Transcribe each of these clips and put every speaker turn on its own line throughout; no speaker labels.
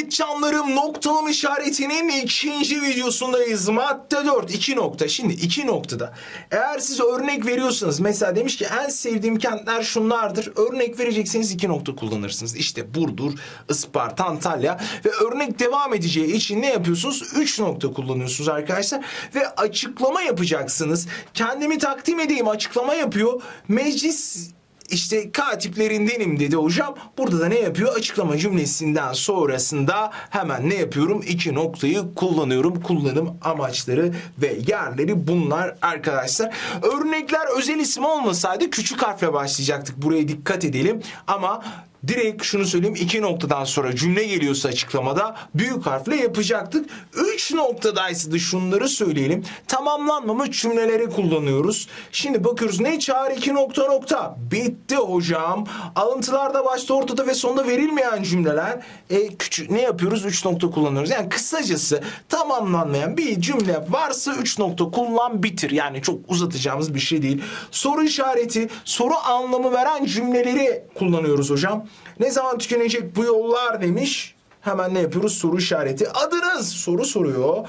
Evet canlarım noktalama işaretinin ikinci videosundayız. Madde 4 2 nokta. Şimdi 2 noktada eğer siz örnek veriyorsanız mesela demiş ki en sevdiğim kentler şunlardır. Örnek verecekseniz 2 nokta kullanırsınız. İşte Burdur, Isparta, Antalya ve örnek devam edeceği için ne yapıyorsunuz? 3 nokta kullanıyorsunuz arkadaşlar ve açıklama yapacaksınız. Kendimi takdim edeyim açıklama yapıyor. Meclis işte katiplerindenim dedi hocam. Burada da ne yapıyor? Açıklama cümlesinden sonrasında hemen ne yapıyorum? İki noktayı kullanıyorum. Kullanım amaçları ve yerleri bunlar arkadaşlar. Örnekler özel isim olmasaydı küçük harfle başlayacaktık. Buraya dikkat edelim. Ama direkt şunu söyleyeyim iki noktadan sonra cümle geliyorsa açıklamada büyük harfle yapacaktık. Üç noktadaysa da şunları söyleyelim. Tamamlanmamış cümleleri kullanıyoruz. Şimdi bakıyoruz ne çağrı iki nokta nokta. Bitti hocam. Alıntılarda başta ortada ve sonunda verilmeyen cümleler. E, küçük ne yapıyoruz? Üç nokta kullanıyoruz. Yani kısacası tamamlanmayan bir cümle varsa üç nokta kullan bitir. Yani çok uzatacağımız bir şey değil. Soru işareti, soru anlamı veren cümleleri kullanıyoruz hocam. Ne zaman tükenecek bu yollar demiş. Hemen ne yapıyoruz? Soru işareti. Adınız soru soruyor.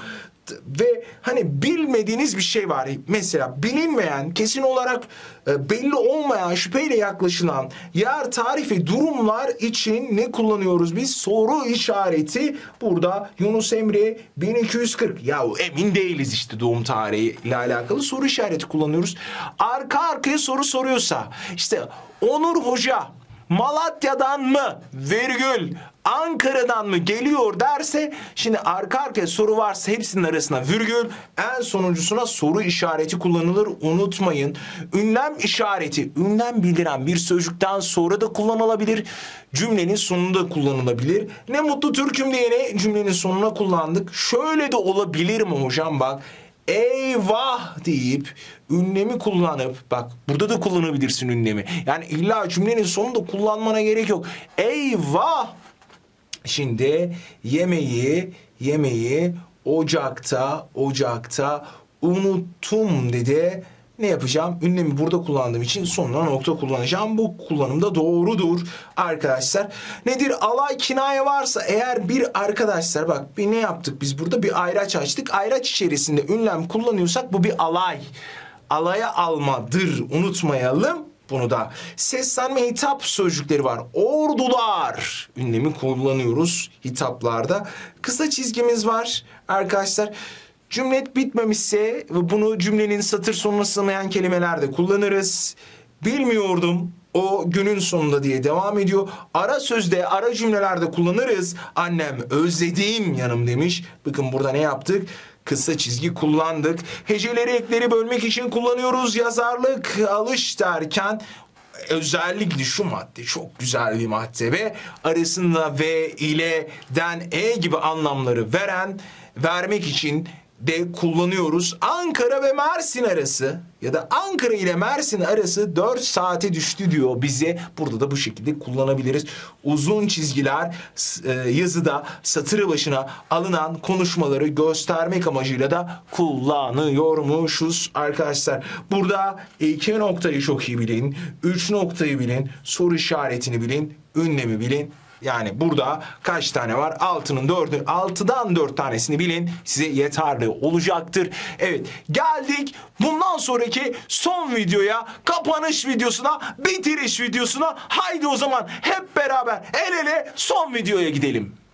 Ve hani bilmediğiniz bir şey var. Mesela bilinmeyen, kesin olarak e, belli olmayan, şüpheyle yaklaşılan yer, tarih durumlar için ne kullanıyoruz biz? Soru işareti. Burada Yunus Emre 1240. Ya emin değiliz işte doğum tarihi ile alakalı soru işareti kullanıyoruz. Arka arkaya soru soruyorsa işte Onur Hoca Malatya'dan mı virgül Ankara'dan mı geliyor derse şimdi arka arkaya soru varsa hepsinin arasına virgül en sonuncusuna soru işareti kullanılır unutmayın. Ünlem işareti ünlem bildiren bir sözcükten sonra da kullanılabilir. Cümlenin sonunda kullanılabilir. Ne mutlu Türk'üm diyene cümlenin sonuna kullandık. Şöyle de olabilir mi hocam bak eyvah deyip ünlemi kullanıp bak burada da kullanabilirsin ünlemi. Yani illa cümlenin sonunda kullanmana gerek yok. Eyvah Şimdi yemeği, yemeği ocakta, ocakta unuttum dedi. Ne yapacağım? Ünlemi burada kullandığım için sonuna nokta kullanacağım. Bu kullanımda doğrudur arkadaşlar. Nedir? Alay kinaye varsa eğer bir arkadaşlar bak bir ne yaptık biz burada? Bir ayraç açtık. Ayraç içerisinde ünlem kullanıyorsak bu bir alay. Alaya almadır unutmayalım. Bunu da seslenme hitap sözcükleri var. Ordular ünlemi kullanıyoruz hitaplarda. Kısa çizgimiz var arkadaşlar. Cümlet bitmemişse bunu cümlenin satır sonuna sığmayan kelimelerde kullanırız. Bilmiyordum o günün sonunda diye devam ediyor. Ara sözde, ara cümlelerde kullanırız. Annem özlediğim yanım demiş. Bakın burada ne yaptık? Kısa çizgi kullandık. Heceleri ekleri bölmek için kullanıyoruz. Yazarlık alış derken özellikle şu madde çok güzel bir madde ve arasında ve ile den e gibi anlamları veren vermek için de kullanıyoruz. Ankara ve Mersin arası ya da Ankara ile Mersin arası 4 saate düştü diyor bize. Burada da bu şekilde kullanabiliriz. Uzun çizgiler e, yazıda satırı başına alınan konuşmaları göstermek amacıyla da kullanıyormuşuz arkadaşlar. Burada iki noktayı çok iyi bilin, üç noktayı bilin, soru işaretini bilin, ünlemi bilin. Yani burada kaç tane var? Altının dördü, altıdan dört tanesini bilin. Size yeterli olacaktır. Evet geldik bundan sonraki son videoya, kapanış videosuna, bitiriş videosuna. Haydi o zaman hep beraber el ele son videoya gidelim.